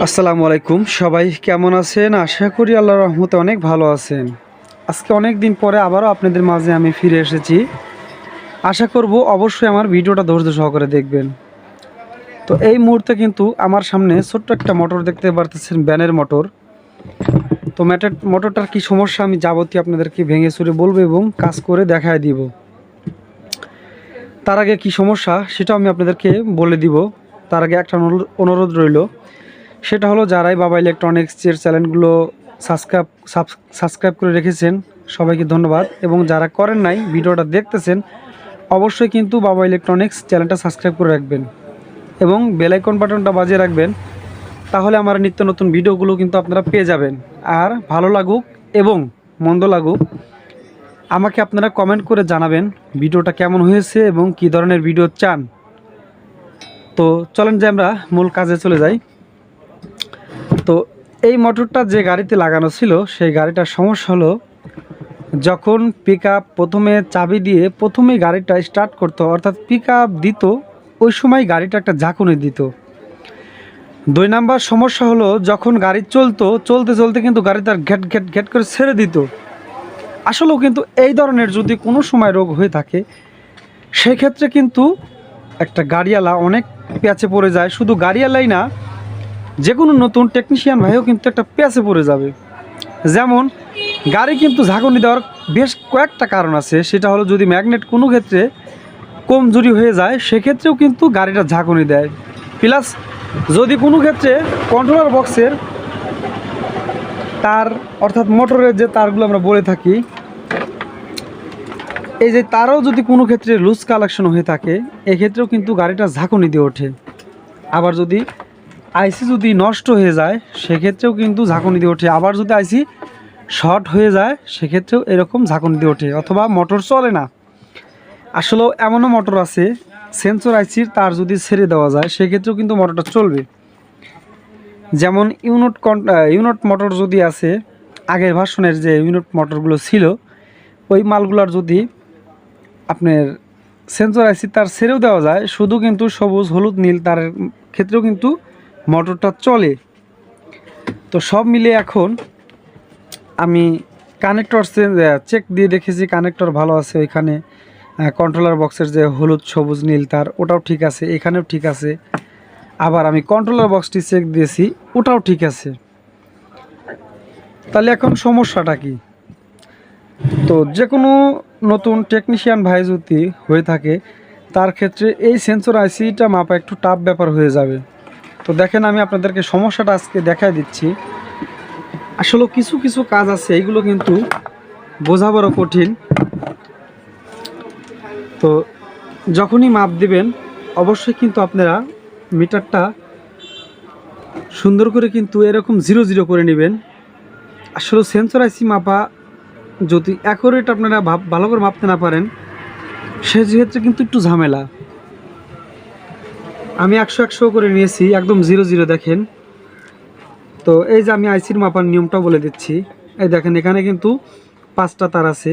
আসসালামু আলাইকুম। সবাই কেমন আছেন? আশা করি আল্লাহর রহমতে অনেক ভালো আছেন। আজকে অনেক দিন পরে আবারও আপনাদের মাঝে আমি ফিরে এসেছি। আশা করব অবশ্যই আমার ভিডিওটা ধৈর্য সহকারে দেখবেন। তো এই মুহূর্তে কিন্তু আমার সামনে ছোট্ট একটা মোটর দেখতে পারতেছেন ব্যানের মোটর। তো ম্যাটার মোটরটার কি সমস্যা আমি যাবতীয় আপনাদেরকে ভেঙে চুরে বলব এবং কাজ করে দেখায় দিব। তার আগে কি সমস্যা সেটাও আমি আপনাদেরকে বলে দিব। তার আগে একটা অনুরোধ- অনুরোধ রইল। সেটা হলো যারাই বাবা ইলেকট্রনিক্সের চ্যানেলগুলো সাবস্ক্রাইব সাবস্ক্রাইব করে রেখেছেন, সবাইকে ধন্যবাদ। এবং যারা করেন নাই, ভিডিওটা দেখতেছেন, অবশ্যই কিন্তু বাবা ইলেকট্রনিক্স চ্যানেলটা সাবস্ক্রাইব করে রাখবেন। এবং বেলাইকন বাটনটা বাজিয়ে রাখবেন, তাহলে আমার নিত্য নতুন ভিডিওগুলো কিন্তু আপনারা পেয়ে যাবেন। আর ভালো লাগুক এবং মন্দ লাগুক, আমাকে আপনারা কমেন্ট করে জানাবেন ভিডিওটা কেমন হয়েছে এবং কী ধরনের ভিডিও চান। তো চলেন যে আমরা মূল কাজে চলে যাই। তো এই মোটরটা যে গাড়িতে লাগানো ছিল, সেই গাড়িটার সমস্যা হলো যখন পিক প্রথমে চাবি দিয়ে প্রথমেই গাড়িটা স্টার্ট করতো, অর্থাৎ পিক দিত, ওই সময় গাড়িটা একটা ঝাঁকুনি দিত। দুই নাম্বার সমস্যা হলো যখন গাড়ি চলতো, চলতে চলতে কিন্তু গাড়ি তার ঘ্যাট ঘ্যাট ঘ্যাট করে ছেড়ে দিত। আসলেও কিন্তু এই ধরনের যদি কোনো সময় রোগ হয়ে থাকে, সেক্ষেত্রে কিন্তু একটা গাড়িওয়ালা অনেক প্যাচে পড়ে যায়। শুধু গাড়িওয়ালাই না যে কোনো নতুন টেকনিশিয়ান ভাইও কিন্তু একটা প্যাচে পড়ে যাবে। যেমন, গাড়ি কিন্তু ঝাঁকুনি দেওয়ার বেশ কয়েকটা কারণ আছে। সেটা হলো যদি ম্যাগনেট কোনো ক্ষেত্রে কমজোরি হয়ে যায়, সেক্ষেত্রেও কিন্তু গাড়িটা ঝাঁকুনি দেয়। প্লাস যদি কোনো ক্ষেত্রে কন্ট্রোলার বক্সের তার, অর্থাৎ মোটরের যে তারগুলো আমরা বলে থাকি, এই যে তারও যদি কোনো ক্ষেত্রে লুজ কালেকশন হয়ে থাকে, এক্ষেত্রেও কিন্তু গাড়িটা ঝাঁকুনি দিয়ে ওঠে। আবার যদি আইসি যদি নষ্ট হয়ে যায়, সেক্ষেত্রেও কিন্তু ঝাঁকুনি দিয়ে ওঠে। আবার যদি আইসি শর্ট হয়ে যায়, সেক্ষেত্রেও এরকম ঝাঁকুনি দিয়ে ওঠে, অথবা মোটর চলে না। আসলেও এমনও মোটর আছে, সেন্সর আইসির তার যদি ছেড়ে দেওয়া যায়, সেক্ষেত্রেও কিন্তু মোটরটা চলবে। যেমন ইউনিট ইউনিট মোটর যদি আছে, আগের ভার্সনের যে ইউনিট মোটরগুলো ছিল, ওই মালগুলার যদি আপনার সেন্সর আইসি তার ছেড়েও দেওয়া যায়, শুধু কিন্তু সবুজ, হলুদ, নীল, তার ক্ষেত্রেও কিন্তু মোটরটা চলে। তো সব মিলে এখন আমি কানেক্টর চেক দিয়ে দেখেছি কানেক্টর ভালো আছে ওইখানে কন্ট্রোলার বক্সের যে হলুদ সবুজ নীল তার, ওটাও ঠিক আছে, এখানেও ঠিক আছে। আবার আমি কন্ট্রোলার বক্সটি চেক দিয়েছি, ওটাও ঠিক আছে। তাহলে এখন সমস্যাটা কি? তো যে কোনো নতুন টেকনিশিয়ান ভাই যদি হয়ে থাকে, তার ক্ষেত্রে এই সেন্সর আইসিটা মাপা একটু টাফ ব্যাপার হয়ে যাবে। তো দেখেন আমি আপনাদেরকে সমস্যাটা আজকে দেখাই দিচ্ছি। আসলে কিছু কিছু কাজ আছে এইগুলো কিন্তু বোঝাবারও কঠিন। তো যখনই মাপ দিবেন, অবশ্যই কিন্তু আপনারা মিটারটা সুন্দর করে কিন্তু এরকম জিরো জিরো করে নেবেন। আসলে সেন্সর আইসি মাপা, যদি অ্যাকোরেট আপনারা ভালো করে মাপতে না পারেন, সেক্ষেত্রে কিন্তু একটু ঝামেলা। আমি একশো একশো করে নিয়েছি, একদম জিরো জিরো দেখেন। তো এই যে আমি আইসির মাপার নিয়মটা বলে দিচ্ছি, এই দেখেন এখানে কিন্তু পাঁচটা তার আছে,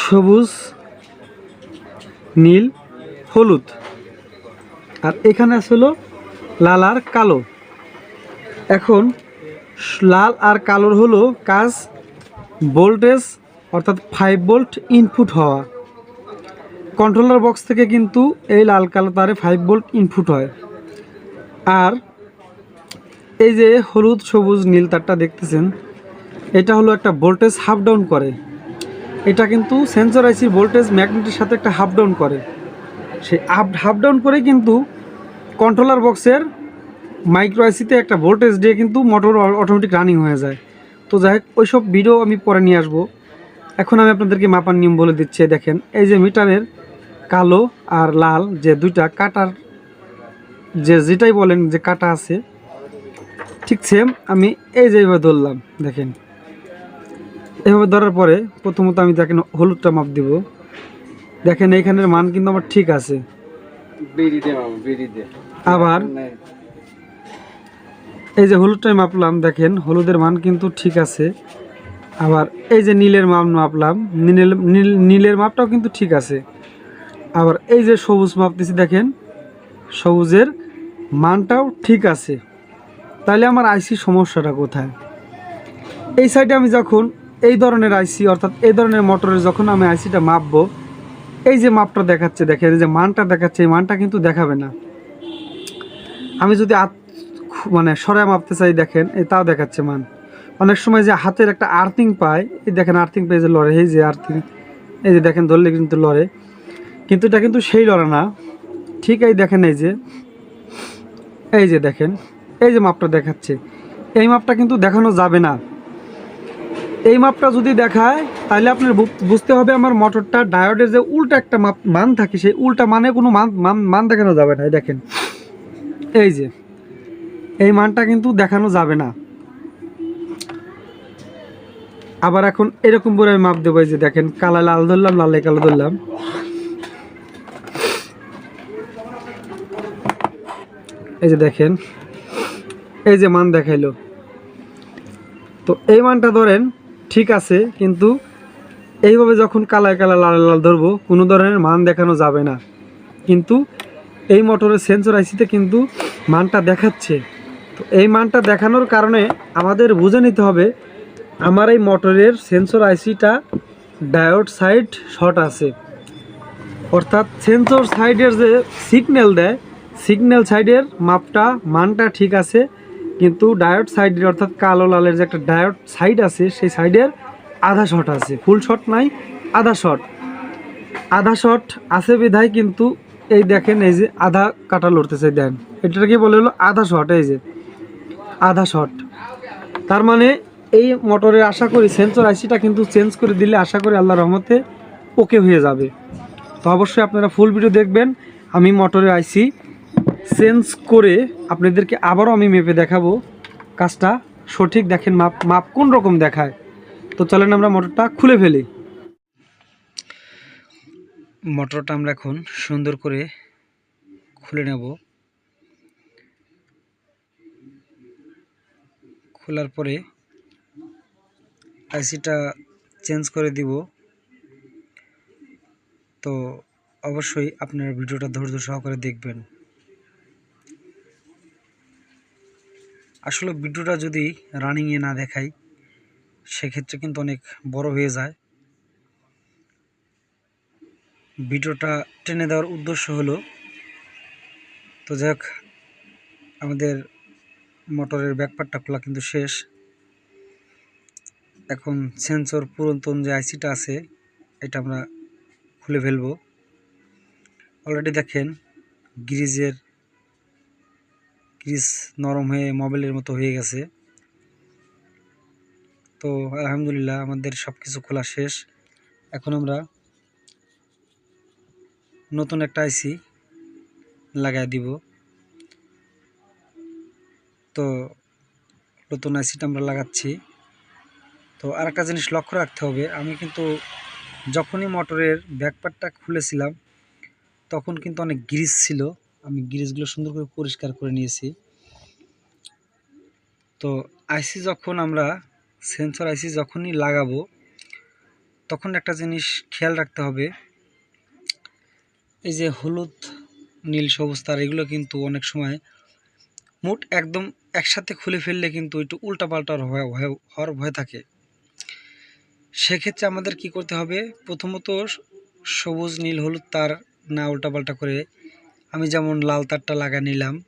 সবুজ, নীল, হলুদ। আর এখানে আসলো লাল আর কালো। এখন লাল আর কালোর হলো কাজ ভোল্টেজ, অর্থাৎ ফাইভ ভোল্ট ইনপুট হওয়া। কন্ট্রোলার বক্স থেকে কিন্তু এই লাল কালো তারে ফাইভ ভোল্ট ইনপুট হয়। আর এই যে হলুদ, সবুজ, নীল তারটা দেখতেছেন, এটা হলো একটা ভোল্টেজ হাফ ডাউন করে। এটা কিন্তু সেন্সর আইসির ভোল্টেজ ম্যাগনেটের সাথে একটা হাফ ডাউন করে। সেই আপ হাফ ডাউন করে কিন্তু কন্ট্রোলার বক্সের মাইক্রো আইসিতে একটা ভোল্টেজ দিয়ে কিন্তু মোটর অটোমেটিক রানিং হয়ে যায়। তো যাই হোক, ওইসব ভিডিও আমি পরে নিয়ে আসব। এখন আমি আপনাদেরকে মাপার নিয়ম বলে দিচ্ছি, দেখেন, এই যে মিটারের কালো আর লাল যে দুইটা কাটার যে যেটাই বলেন যে কাটা আছে ঠিক সেম আমি এই যে এইভাবে ধরলাম দেখেন। এভাবে ধরার পরে প্রথমত আমি দেখেন হলুদটা মাপ দিব। দেখেন এইখানের মান কিন্তু আমার ঠিক আছে। আবার এই যে হলুদটাই মাপলাম দেখেন হলুদের মান কিন্তু ঠিক আছে। আবার এই যে নীলের মাপ মাপলাম নীলের নীল নীলের মাপটাও কিন্তু ঠিক আছে। আবার এই যে সবুজ মাপতেছি দেখেন, সবুজের মানটাও ঠিক আছে। তাহলে আমার আইসি সমস্যাটা কোথায়? এই সাইডে আমি যখন এই ধরনের আইসি, অর্থাৎ এই ধরনের মোটরের যখন আমি আইসিটা মাপবো, এই যে মাপটা দেখাচ্ছে দেখেন, এই যে মানটা দেখাচ্ছে, এই মানটা কিন্তু দেখাবে না। আমি যদি আত মানে সরায় মাপতে চাই দেখেন, এই তাও দেখাচ্ছে মান। অনেক সময় যে হাতের একটা আর্থিং পায়, এই দেখেন আর্থিং পেয়ে যে লড়ে, এই যে আর্থিং এই যে দেখেন ধরলে কিন্তু লড়ে। কিন্তু এটা কিন্তু সেই লড়া না। ঠিক এই দেখেন এই যে। এই যে দেখেন, এই যে মাপটা দেখাচ্ছে। এই মাপটা কিন্তু দেখানো যাবে না। এই মাপটা যদি দেখায়, তাহলে আপনার বুঝতে হবে আমার মোটরটা ডায়োডের যে উল্টা একটা মাপ, মান থাকে, সেই উল্টা মানে কোনো মান মান মান দেখানো যাবে না। এই দেখেন, এই যে, এই মানটা কিন্তু দেখানো যাবে না। আবার এখন এরকম করে আমি মাপ দেবো, এই যে দেখেন, কালা লাল ধরলাম লালে কালো ধরলাম। এই যে দেখেন, এই যে মান দেখাইলো। তো এই মানটা ধরেন, ঠিক আছে, কিন্তু এইভাবে যখন কালায় কালা লাল লাল ধরবো, কোনো ধরনের মান দেখানো যাবে না। কিন্তু এই মোটরের সেন্সর আইসিতে কিন্তু মানটা দেখাচ্ছে। তো এই মানটা দেখানোর কারণে আমাদের বুঝে নিতে হবে, আমার এই মোটরের সেন্সর আইসিটা ডায়োড সাইড শর্ট আছে। অর্থাৎ সেন্সর সাইডের যে সিগন্যাল দেয় সিগন্যাল সাইডের মাপটা, মানটা ঠিক আছে, কিন্তু ডায়োড সাইডের অর্থাৎ কালো লালের যে একটা ডায়োড সাইড আছে, সেই সাইডের আধা শট আছে। ফুল শট নাই, আধা শট। আধা শট আছে বিধায় কিন্তু এই দেখেন, এই যে আধা কাটা লড়তেছে, দেন। এটাকে বলে হলো আধা শট, এই যে। আধা শট। তার মানে এই মোটরের আশা করি সেন্সর আইসিটা কিন্তু চেঞ্জ করে দিলে আশা করি আল্লাহ রহমতে ওকে হয়ে যাবে। তো অবশ্যই আপনারা ফুল ভিডিও দেখবেন। আমি মোটরের আইসি। চেঞ্জ করে আপনাদেরকে আবারও আমি মেপে দেখাবো। কাজটা সঠিক দেখেন, মাপ মাপ কোন রকম দেখায়। তো চলেন আমরা মোটরটা খুলে ফেলি। মোটরটা আমরা এখন সুন্দর করে খুলে নেব। খোলার পরে আইসিটা চেঞ্জ করে দিব। তো অবশ্যই আপনার ভিডিওটা ধৈর্য সহকারে দেখবেন। আসলে ভিডিওটা যদি রানিংয়ে না দেখাই, সেক্ষেত্রে কিন্তু অনেক বড় হয়ে যায়। ভিডিওটা টেনে দেওয়ার উদ্দেশ্য হলো, তো যাক আমাদের মোটরের ব্যাকপারটা খোলা কিন্তু শেষ। এখন সেন্সর পুরাতন যে আইসিটা আছে, এটা আমরা খুলে ফেলব। অলরেডি দেখেন, গ্রিজের গ্রিজ নরম হয়ে মোবাইলের মতো হয়ে গেছে। তো আলহামদুলিল্লাহ আমাদের সব কিছু খোলা শেষ। এখন আমরা নতুন একটা আইসি লাগাই দিব। তো নতুন আইসিটা আমরা লাগাচ্ছি। তো আরেকটা জিনিস লক্ষ্য রাখতে হবে, আমি কিন্তু যখনই মোটরের ব্যাকপারটা খুলেছিলাম, তখন কিন্তু অনেক গ্রিস ছিল। আমি গ্রিজগুলো সুন্দর করে পরিষ্কার করে নিয়েছি। তো আইসি যখন আমরা, সেন্সর আইসি যখনই লাগাবো, তখন একটা জিনিস খেয়াল রাখতে হবে। এই যে হলুদ, নীল, সবুজ, তার এগুলো কিন্তু অনেক সময় মোট একদম একসাথে খুলে ফেললে কিন্তু একটু উল্টাপাল্টার হওয়ার ভয় থাকে। সেক্ষেত্রে আমাদের কি করতে হবে? প্রথমত সবুজ, নীল, হলুদ তার না উল্টাপাল্টা করে আমি যেমন লাল তারটা লাগা নিলাম,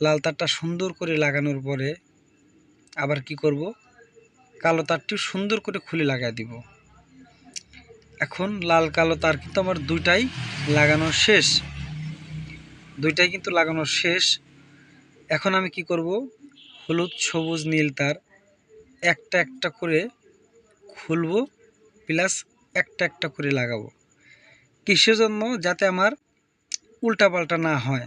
লাল তারটা সুন্দর করে লাগানোর পরে আবার কি করব? কালো তারটি সুন্দর করে খুলে লাগাই দিব। এখন লাল কালো তার কিন্তু আমার দুইটাই লাগানো শেষ। দুইটাই কিন্তু লাগানো শেষ। এখন আমি কি করব? হলুদ সবুজ নীল তার একটা একটা করে খুলবো, প্লাস একটা একটা করে লাগাবো। কিসের জন্য? যাতে আমার উল্টাপাল্টা না হয়।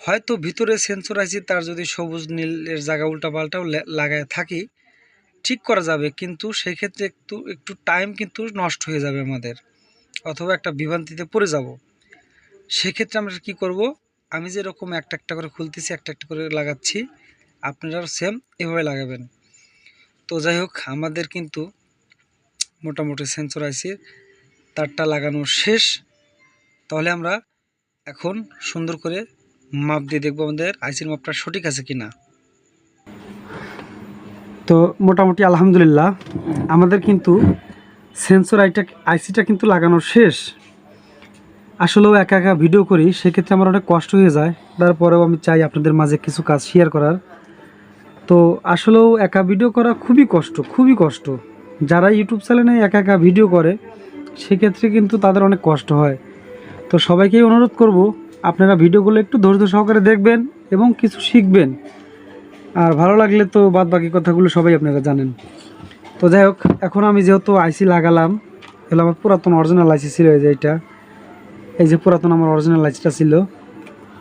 হয়তো ভিতরে সেন্সর আছে, তার যদি সবুজ নীলের জায়গা উল্টাপাল্টাও লাগায় থাকি, ঠিক করা যাবে, কিন্তু সেই ক্ষেত্রে একটু একটু টাইম কিন্তু নষ্ট হয়ে যাবে আমাদের, অথবা একটা বিভ্রান্তিতে পড়ে যাব। সেক্ষেত্রে আমরা কি করব? আমি যেরকম একটা একটা করে খুলতেছি, একটা একটা করে লাগাচ্ছি, আপনারাও সেম এভাবে লাগাবেন। তো যাই হোক, আমাদের কিন্তু মোটামুটি সেন্সর আইসির তারটা লাগানো শেষ। তাহলে আমরা এখন সুন্দর করে মাপ দিয়ে দেখব আমাদের আইসির মাপটা সঠিক আছে কি না তো মোটামুটি আলহামদুলিল্লাহ, আমাদের কিন্তু সেন্সর আইটা, আইসিটা কিন্তু লাগানো শেষ। আসলেও একা একা ভিডিও করি, সেক্ষেত্রে আমার অনেক কষ্ট হয়ে যায়। তারপরেও আমি চাই আপনাদের মাঝে কিছু কাজ শেয়ার করার। তো আসলেও একা ভিডিও করা খুবই কষ্ট খুবই কষ্ট। যারা ইউটিউব চ্যানেলে একা একা ভিডিও করে, সেক্ষেত্রে কিন্তু তাদের অনেক কষ্ট হয়। তো সবাইকেই অনুরোধ করব, আপনারা ভিডিওগুলো একটু ধৈর্য সহকারে দেখবেন এবং কিছু শিখবেন। আর ভালো লাগলে তো বাদ বাকি কথাগুলো সবাই আপনারা জানেন। তো যাই হোক, এখন আমি যেহেতু আইসি লাগালাম এগুলো আমার পুরাতন অরিজিনাল আইসি ছিল এই যে এটা। এই যে পুরাতন আমার অরিজিনাল আইসিটা ছিল।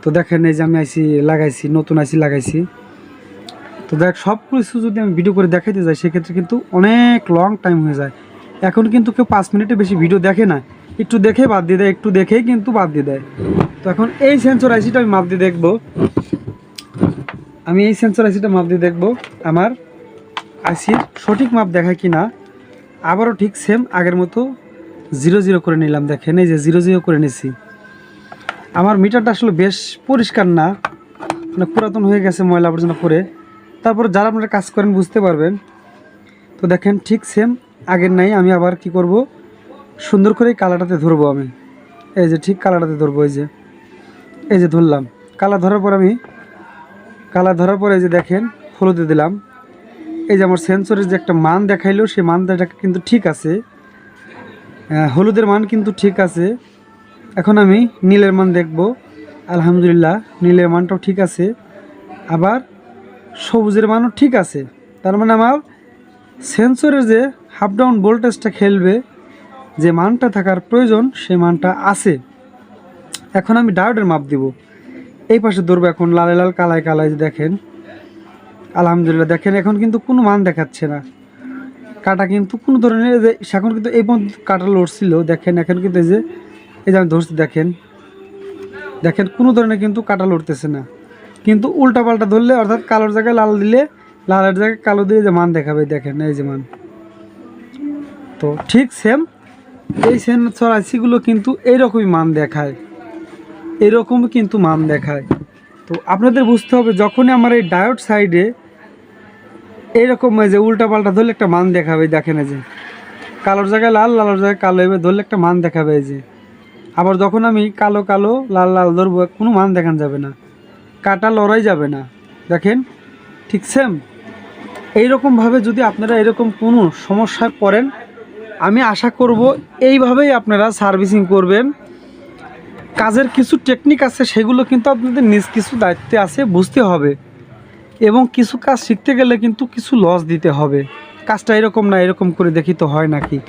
তো দেখেন এই যে আমি আইসি লাগাইছি, নতুন আইসি লাগাইছি। তো দেখ, সব কিছু যদি আমি ভিডিও করে দেখাইতে যাই, সেক্ষেত্রে কিন্তু অনেক লং টাইম হয়ে যায়। এখন কিন্তু কেউ পাঁচ মিনিটে বেশি ভিডিও দেখে না। একটু দেখে বাদ দিয়ে দেয়, একটু দেখেই কিন্তু বাদ দিয়ে দেয়। তো এখন এই সেন্সর আইসিটা আমি মাপ দিয়ে দেখব। আমি এই সেন্সর আইসিটা মাপ দিয়ে দেখব, আমার আইসির সঠিক মাপ দেখায় কি না আবারও ঠিক সেম আগের মতো জিরো জিরো করে নিলাম, দেখেন, এই যে জিরো জিরো করে নিছি। আমার মিটারটা আসলে বেশ পরিষ্কার না মানে পুরাতন হয়ে গেছে ময়লা আবর্জনা পরে। তারপর যারা আপনারা কাজ করেন বুঝতে পারবেন। তো দেখেন, ঠিক সেম আগের নাই, আমি আবার কি করব? সুন্দর করে কালাটাতে ধরবো আমি। এই যে ঠিক কালাটাতে ধরবো, এই যে। এই যে ধরলাম। কালা ধরার পর আমি কালা ধরার পর এই যে দেখেন, হলুদে দিলাম। এই যে আমার সেন্সরের যে একটা মান দেখাইলো, সেই মানটা কিন্তু ঠিক আছে। হলুদের মান কিন্তু ঠিক আছে। এখন আমি নীলের মান দেখব। আলহামদুলিল্লাহ, নীলের মানটাও ঠিক আছে। আবার সবুজের মানও ঠিক আছে। তার মানে আমার সেন্সরের যে হাফ ডাউন ভোল্টেজটা খেলবে যে মানটা থাকার প্রয়োজন, সে মানটা আছে। এখন আমি ডায়োডের মাপ দিব। এই পাশে ধরবো এখন লালে, লাল কালায় কালায় দেখেন। আলহামদুলিল্লাহ, দেখেন, এখন কিন্তু কোনো মান দেখাচ্ছে না। কাটা কিন্তু কোনো ধরনের যে, এখন কিন্তু এই পর্যন্ত কাটা লড়ছিল দেখেন, এখন কিন্তু এই যে এই যে আমি ধরছি, দেখেন। দেখেন, কোনো ধরনের কিন্তু কাটা লড়তেছে না। কিন্তু উল্টা পাল্টা ধরলে, অর্থাৎ কালোর জায়গায় লাল দিলে, লালের জায়গায় কালো দিয়ে যে মান দেখাবে, দেখেন, এই যে মান। তো ঠিক সেম এই সেন্সর আইসিগুলো কিন্তু এইরকমই মান দেখায়। এরকম কিন্তু মান দেখায়। তো আপনাদের বুঝতে হবে, যখনই আমার এই ডায়োড সাইডে এইরকম এই যে উল্টা পাল্টা ধরলে একটা মান দেখাবে দেখেন যে। কালোর জায়গায় লাল, লালোর জায়গায় কালো, এবার ধরলে একটা মান দেখাবে এই যে। আবার যখন আমি কালো কালো, লাল লাল ধরবো, কোনো মান দেখান যাবে না। কাটা লড়াই যাবে না। দেখেন, ঠিক সেম এইরকমভাবে যদি আপনারা এরকম কোনো সমস্যায় পড়েন আমি আশা করব এইভাবেই আপনারা সার্ভিসিং করবেন। কাজের কিছু টেকনিক আছে, সেগুলো কিন্তু আপনাদের নিজ কিছু দায়িত্বে আছে, বুঝতে হবে। এবং কিছু কাজ শিখতে গেলে কিন্তু কিছু লস দিতে হবে। কাজটা এরকম না, এরকম করে দেখি তো হয় নাকি।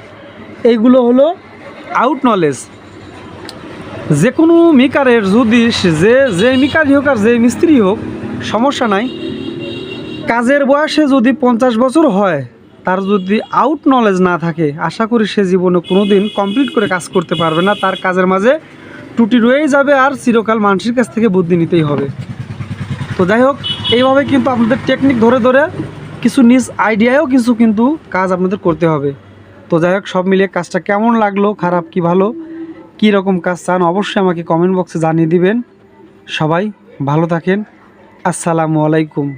এইগুলো হলো আউট নলেজ যে কোনো মিকারের যদি যে যে মিকারই হোক আর যে মিস্ত্রি হোক, সমস্যা নাই। কাজের বয়সে যদি পঞ্চাশ বছর হয় তার যদি আউট নলেজ না থাকে, আশা করি সে জীবনে কোনো দিন কমপ্লিট করে কাজ করতে পারবে না। তার কাজের মাঝে ত্রুটি রয়েই যাবে আর চিরকাল মানুষের কাছ থেকে বুদ্ধি নিতেই হবে। তো যাই হোক, এইভাবে কিন্তু আপনাদের টেকনিক ধরে ধরে কিছু নিজ আইডিয়ায়ও কিছু কিন্তু কাজ আপনাদের করতে হবে। তো যাই হোক, সব মিলিয়ে কাজটা কেমন লাগল, খারাপ কি ভালো, কী রকম কাজ চান অবশ্যই আমাকে কমেন্ট বক্সে জানিয়ে দিবেন। সবাই ভালো থাকেন। আসসালামু আলাইকুম।